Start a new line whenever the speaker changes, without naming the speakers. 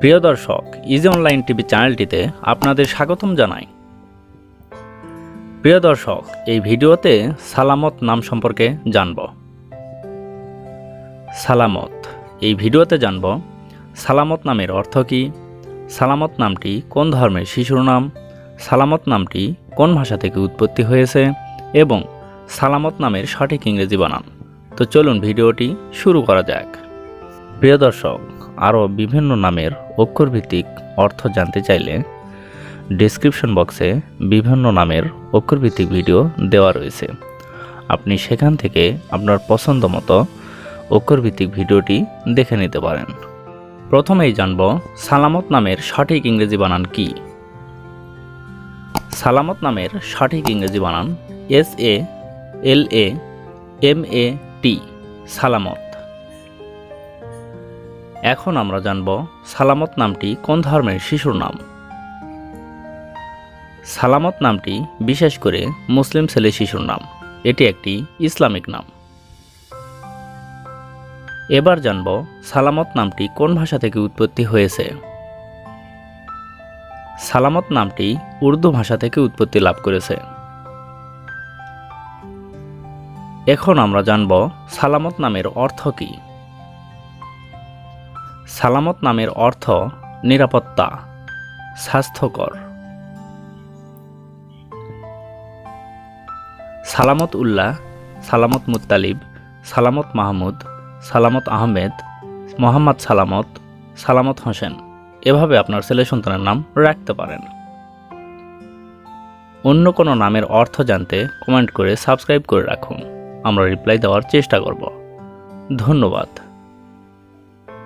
প্রিয় দর্শক easy online TV চ্যানেলটিতে আপনাদের স্বাগতম জানাই। প্রিয় দর্শক, এই ভিডিওতে সালামত নাম সম্পর্কে জানব। সালামত, এই ভিডিওতে জানব সালামত নামের অর্থ কী, সালামত নামটি কোন ধর্মের শিশুর নাম, সালামত নামটি কোন ভাষা থেকে উৎপত্তি হয়েছে, এবং সালামত নামের সঠিক ইংরেজি বানান তো চলুন ভিডিওটি শুরু করা যাক। প্রিয় দর্শক আরও বিভিন্ন নামের অক্ষরভিত্তিক অর্থ জানতে চাইলে ডেসক্রিপশন বক্সে বিভিন্ন নামের অক্ষরভিত্তিক ভিডিও দেওয়া রয়েছে। আপনি সেখান থেকে আপনার পছন্দ মতো অক্ষরভিত্তিক ভিডিওটি দেখে নিতে পারেন। প্রথমেই জানব, সালামত নামের সঠিক ইংরেজি বানান কি? সালামত নামের সঠিক ইংরেজি বানান S A, L A, M A টি, সালামত। এখন আমরা জানব সালামত নামটি কোন ধর্মের শিশুর নাম। সালামত নামটি বিশেষ করে মুসলিম ছেলে শিশুর নাম। এটি একটি ইসলামিক নাম। এবার জানব সালামত নামটি কোন ভাষা থেকে উৎপত্তি হয়েছে। সালামত নামটি উর্দু ভাষা থেকে উৎপত্তি লাভ করেছে। এখন আমরা জানব সালামত নামের অর্থ কী। সালামত নামের অর্থ নিরাপত্তা, স্বাস্থ্যকর। সালামত উল্লাহ, সালামত মুতালিব, সালামত মাহমুদ, সালামত আহমেদ, মোহাম্মদ সালামত সালামত হোসেন। এভাবে আপনার ছেলে সন্তানের নাম রাখতে পারেন। অন্য কোনো নামের অর্থ জানতে কমেন্ট করে সাবস্ক্রাইব করে রাখুন। আমরা রিপ্লাই দেওয়ার চেষ্টা করব। ধন্যবাদ।